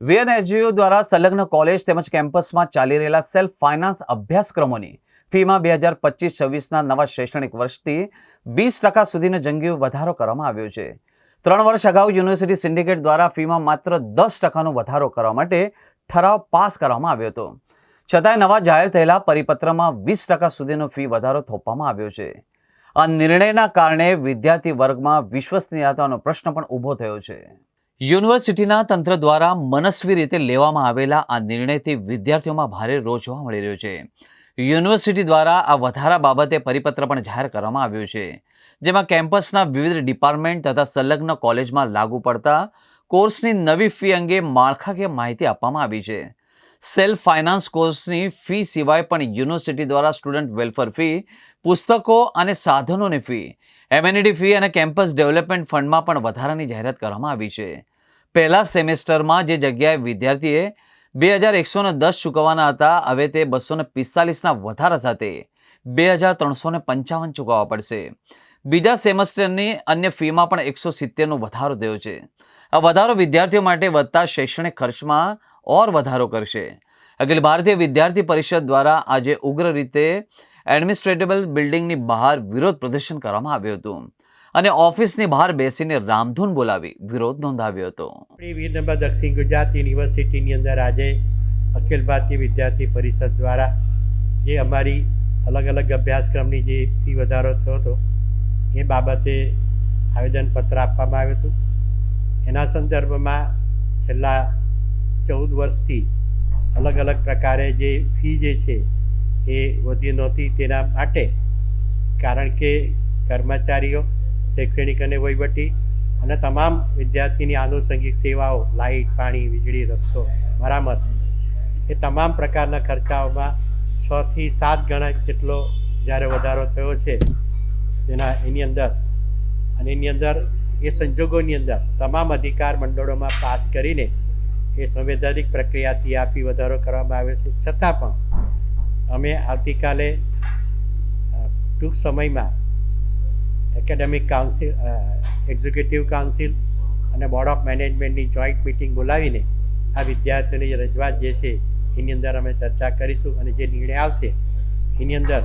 વીએનએચજીયુ દ્વારા સંલગ્ન કોલેજ તેમજ કેમ્પસમાં ચાલી રહેલા સેલ્ફ ફાઇનાન્સ અભ્યાસક્રમોની ફીમાં બે હજાર પચીસ છવ્વીસના નવા શૈક્ષણિક વર્ષથી વીસ ટકા સુધીનો જંગી વધારો કરવામાં આવ્યો છે. ત્રણ વર્ષ અગાઉ યુનિવર્સિટી સિન્ડિકેટ દ્વારા ફીમાં માત્ર દસ ટકાનો વધારો કરવા માટે ઠરાવ પાસ કરવામાં આવ્યો હતો. છતાંય નવા જાહેર થયેલા પરિપત્રમાં વીસ ટકા સુધીનો ફી વધારો થોપવામાં આવ્યો છે. આ નિર્ણયના કારણે વિદ્યાર્થી વર્ગમાં વિશ્વસનીયતાનો પ્રશ્ન પણ ઊભો થયો છે. યુનિવર્સિટીના તંત્ર દ્વારા મનસ્વી રીતે લેવામાં આવેલા આ નિર્ણયથી વિદ્યાર્થીઓમાં ભારે રોષ જોવા મળી રહ્યો છે. યુનિવર્સિટી દ્વારા આ વધારા બાબતે પરિપત્ર પણ જાહેર કરવામાં આવ્યું છે. જેમાં કેમ્પસના વિવિધ ડિપાર્ટમેન્ટ તથા સંલગ્ન કોલેજમાં લાગુ પડતા કોર્સની નવી ફી અંગે માળખાકીય માહિતી આપવામાં આવી છે. સેલ્ફ ફાઇનાન્સ કોર્સની ફી સિવાય પણ યુનિવર્સિટી દ્વારા સ્ટુડન્ટ વેલફેર ફી, પુસ્તકો અને સાધનોની ફી, એમ્યુનિટી ફી અને કેમ્પસ ડેવલપમેન્ટ ફંડમાં પણ વધારાની જાહેરાત કરવામાં આવી છે. પહેલા સેમેસ્ટરમાં જે જગ્યાએ વિદ્યાર્થીએ બે હજાર એકસો દસ ચૂકવવાના હતા, હવે તે બસો ને પિસ્તાલીસના વધારા સાથે બે હજાર ત્રણસો પંચાવન ચૂકવવા પડશે. બીજા સેમેસ્ટરની અન્ય ફીમાં પણ એકસો સિત્તેરનો વધારો થયો છે. આ વધારો વિદ્યાર્થીઓ માટે વધતા શૈક્ષણિક ખર્ચમાં ઓર વધારો કરશે. અખિલ ભારતીય વિદ્યાર્થી પરિષદ દ્વારા આજે ઉગ્ર રીતે એડમિનિસ્ટ્રેટેબલ બિલ્ડિંગની બહાર વિરોધ પ્રદર્શન કરવામાં આવ્યું હતું. અને ઓફિસની બહાર બેસીને રામધૂન બોલાવી વિરોધ નોંધાવ્યો હતો. આપણી વીર નંબર દક્ષિણ ગુજરાત યુનિવર્સિટીની અંદર આજે અખિલ ભારતીય વિદ્યાર્થી પરિષદ દ્વારા જે અમારી અલગ અલગ અભ્યાસક્રમની જે ફી વધારો થયો હતો, એ બાબતે આવેદનપત્ર આપવામાં આવ્યું હતું. એના સંદર્ભમાં છેલ્લા ચૌદ વર્ષથી અલગ અલગ પ્રકારે જે ફી જે છે, એ વધી નહોતી તેના માટે, કારણ કે કર્મચારીઓ શૈક્ષણિક અને વહીવટી અને તમામ વિદ્યાર્થીની આનુષંગિક સેવાઓ, લાઇટ, પાણી, વીજળી, રસ્તો, મરામત, એ તમામ પ્રકારના ખર્ચાઓમાં છથી સાત ગણા જેટલો જ્યારે વધારો થયો છે તેના એની અંદર. અને એની અંદર, એ સંજોગોની અંદર તમામ અધિકાર મંડળોમાં પાસ કરીને એ સંવૈધાનિક પ્રક્રિયાથી આપી વધારો કરવામાં આવ્યો છે. છતાં પણ અમે આવતીકાલે ટૂંક સમયમાં એકેડેમિક કાઉન્સિલ એક્ઝિક્યુટિવ કાઉન્સિલ અને બોર્ડ ઓફ મેનેજમેન્ટની જોઈન્ટ મિટિંગ બોલાવીને આ વિદ્યાર્થીઓની રજૂઆત જે છે, એની અંદર અમે ચર્ચા કરીશું અને જે નિર્ણય આવશે, એની અંદર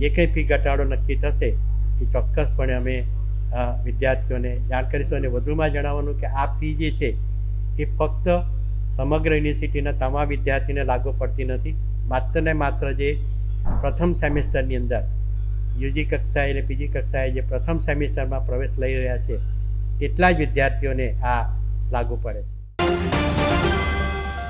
જે કંઈ ફી ઘટાડો નક્કી થશે, એ ચોક્કસપણે અમે વિદ્યાર્થીઓને જાણ કરીશું અને વધુમાં જણાવવાનું કે આ ફી જે છે, એ ફક્ત સમગ્ર યુનિવર્સિટીના તમામ વિદ્યાર્થીને લાગુ પડતી નથી. માત્ર ને માત્ર જે પ્રથમ સેમિસ્ટરની અંદર યુજી કક્ષાએ અને પીજી કક્ષાએ જે પ્રથમ સેમિસ્ટરમાં પ્રવેશ લઈ રહ્યા છે, એટલા જ વિદ્યાર્થીઓને આ લાગુ પડે છે.